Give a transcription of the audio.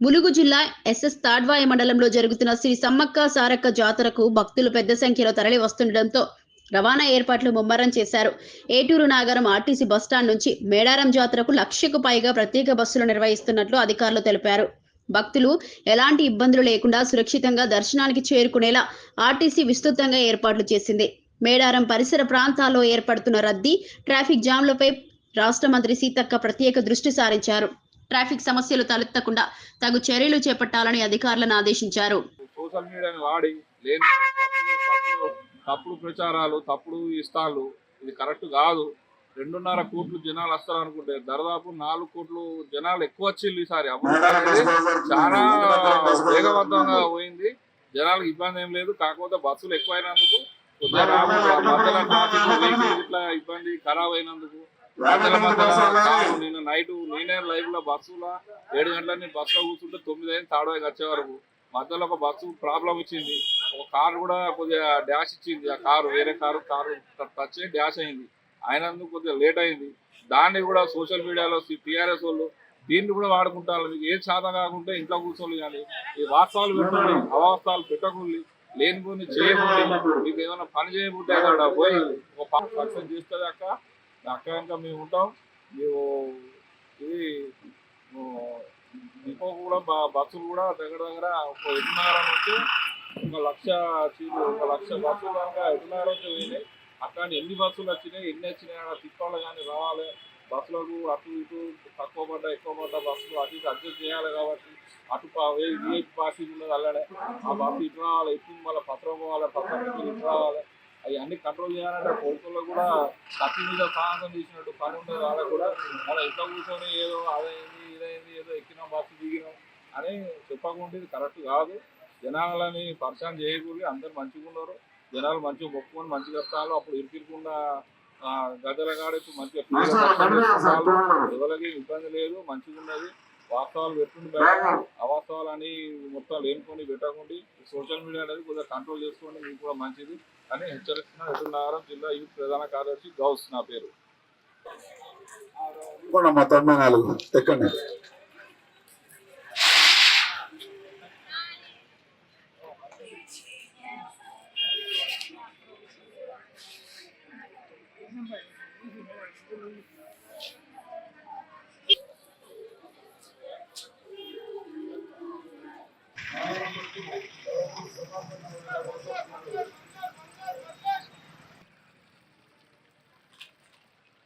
ములుగు జిల్లా ఎస్ఎస్ తాడ్వాయ మండలంలో జరుగుతున్న శ్రీ సమ్మక్క సారక్క జాతరకు భక్తులు పెద్ద సంఖ్యలో తరలి వస్తుండటంతో రవాణా ఏర్పాట్లు ముమ్మరం చేశారు. ఏటూరు నాగరం ఆర్టీసీ బస్టాండ్ నుంచి మేడారం జాతరకు లక్షకు పైగా ప్రత్యేక బస్సులు నిర్వహిస్తున్నట్లు అధికారులు తెలిపారు. భక్తులు ఎలాంటి ఇబ్బందులు లేకుండా సురక్షితంగా దర్శనానికి చేరుకునేలా ఆర్టీసీ విస్తృతంగా ఏర్పాట్లు చేసింది. మేడారం పరిసర ప్రాంతాల్లో ఏర్పడుతున్న రద్దీ ట్రాఫిక్ జామ్లపై రాష్ట్ర మంత్రి సీతక్క ప్రత్యేక దృష్టి సారించారు. ట్రాఫిక్ సమస్యలు తలెత్తకుండా తగు చర్యలు చేపట్టాలని అధికారులను ఆదేశించారు. సోషల్ మీడియాని వాడి లేని తప్పుడు ప్రచారాలు తప్పుడు ఇష్టాలు ఇది కరెక్ట్ కాదు. రెండున్నర కోట్లు జనాలు వస్తారు అనుకుంటే దాదాపు నాలుగు కోట్లు జనాలు ఎక్కువ వచ్చింది ఈసారి. చాలా వేగవంతంగా పోయింది. జనాలకు ఇబ్బంది ఏం లేదు. కాకపోతే బస్సులు ఎక్కువైనందుకు ఇట్లా ఇబ్బంది ఖరాబ్ అయినందుకు నిన్న నైట్ నేనే లైవ్లో బస్సులో ఏడు గంటల నేను బస్సులో కూర్చుంటే తొమ్మిది అయింది తాడవాయికి వచ్చే వరకు. మధ్యలో ఒక బస్సు ప్రాబ్లం ఇచ్చింది ఒక కారు కూడా కొద్దిగా డాష్ ఇచ్చింది. ఆ కారు వేరే కారు కారు టచ్ అయ్యి డాష్ అయింది. అయినందుకు కొద్దిగా లేట్ అయింది. దాన్ని కూడా సోషల్ మీడియాలో టీఆర్ఎస్ వాళ్ళు దీన్ని కూడా వాడుకుంటారు. మీకు ఏం సాధన కాకుంటే ఇంట్లో కూర్చోవాలి కానీ ఈ వాస్తవాలు పెట్టండి అవాస్తవాలు పెట్టకుండా లేని కొన్ని చేయకుండా మీకు ఏమైనా పని చేయకుంటే అక్కడ పోయి ఒక పని సక్సెస్ చేస్తుంది అక్క మేము ఉంటాం. మేము ఇది డిపో కూడా బస్సులు కూడా దగ్గర దగ్గర ఒక ఎటున్నర నుంచి ఒక లక్ష సీట్లు ఒక లక్ష బస్సులు కనుక ఎటున్నర నుంచి పోయినాయి. అక్కడ ఎన్ని బస్సులు వచ్చినాయి ఎన్ని వచ్చినాయి అక్కడ తిప్పాలి కానీ రావాలి. బస్సులకు అటు ఇటు తక్కువ పడ్డ ఎక్కువ పడ్డ బస్సులు అటు ఇటు అడ్జస్ట్ చేయాలి కాబట్టి అటు విఐపి పాసింగ్ ఉన్నది అలానే ఆ బస్సు ఇటు రావాలి ఇటు మళ్ళీ పత్రం పోవాలి పత్రం ఇటు రావాలి. అవి అన్ని కంట్రోల్ చేయాలంటే పోలీసుల్లో కూడా కత్తి మీద సాహసం చేసినట్టు పని ఉండదు వాళ్ళకు కూడా. మనం ఇంట్లో కూర్చొని ఏదో అదైంది ఇదైంది ఏదో ఎక్కినాం బస్సు దిగినాం అని చెప్పకుండా కరెక్ట్ కాదు. జనాలని పరిచయం చేయకూడదు అందరు మంచిగా ఉన్నారు. జనాలు మంచిగా మొక్కుకొని మంచిగా వస్తారు అప్పుడు ఇరికిరకుండా గదల కాడెత్తు మంచిగా ఫ్రీగా దర్శనం చేసుకుంటారు. ఎవరికి ఇబ్బంది లేదు మంచిగా ఉన్నది. వాస్తవాలు పెట్టుకుంటే అవాస్తవాలు అని మొత్తం లేనుకొని పెట్టకుండా సోషల్ మీడియా అనేది కొద్దిగా కంట్రోల్ చేసుకోండి మీకు కూడా మంచిది అని హెచ్చరిస్తున్న. నగరం జిల్లా యూత్ ప్రధాన కార్యదర్శి గౌస్ నా పేరు.